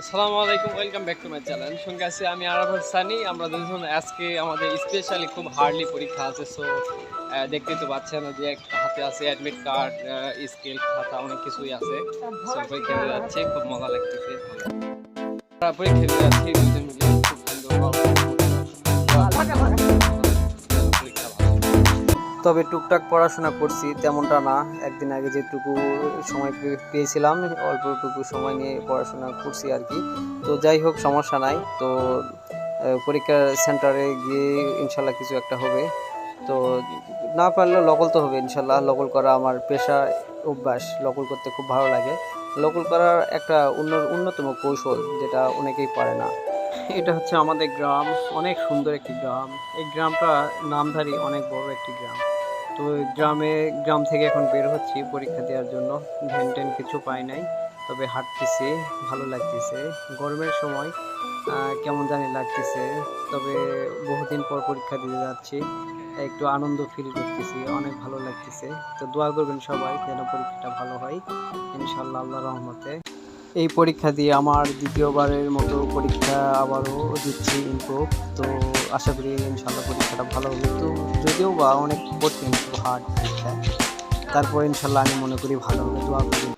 আসসালামু আলাইকুম, welcome back to my channel. সঙ্গে আছি আমি আরাফাত সানি। আমরা দুজন আজকে আমাদের স্পেশালি খুব হার্ডলি পরীক্ষা আছে সো দেখতেই তো পাচ্ছেন যে একটা হাতে আছে অ্যাডমিট কার্ড স্কেল খাতা, অনেক কিছুই আছে। সো পরীক্ষা দিতে যাচ্ছে, খুব মজা লাগতেছে। পরীক্ষা যাচ্ছি দুজন মিলে। তবে টুকটাক পড়াশোনা করছি তেমনটা না। একদিন আগে যেটুকু সময় পেয়েছিলাম অল্পটুকু সময় নিয়ে পড়াশোনা করছি আর কি। তো যাই হোক সমস্যা নাই। তো আহ, পরীক্ষা সেন্টারে গিয়ে ইনশাল্লাহ কিছু একটা হবে। তো না পারলেও লগল তো হবে ইনশাল্লাহ। লগল করা আমার পেশা অভ্যাস। লগল করতে খুব ভালো লাগে। লগল করার একটা অন্য অন্যতম কৌশল যেটা অনেকেই পারে না। এটা হচ্ছে আমাদের গ্রাম, অনেক সুন্দর একটি গ্রাম। এই গ্রামটা নামধারী অনেক বড় একটি গ্রাম। তো গ্রামে, গ্রাম থেকে এখন বের হচ্ছি পরীক্ষা দেওয়ার জন্য। ভ্যান ট্যান কিছু পাই নাই, তবে হাঁটতেছি, ভালো লাগতেছে। গরমের সময় কেমন জানি লাগতেছে, তবে বহুদিন পর পরীক্ষা দিতে যাচ্ছি। একটু আনন্দ ফিল করতেছি, অনেক ভালো লাগতেছে। তো দোয়া করবেন সবাই যেন পরীক্ষাটা ভালো হয়। ইনশাল্লাহ আল্লাহ রহমতে। এই পরীক্ষা দিয়ে আমার দ্বিতীয়বারের মতো পরীক্ষা আবারও দিচ্ছি ইমপ্রুভ তো আশা করি ইনশাল্লাহ পরীক্ষাটা ভালো হবে। তো যদিও বা অনেক কঠিন হার্ড পরীক্ষা তারপর ইনশাল্লাহ আমি মনে করি ভালো হবে। করি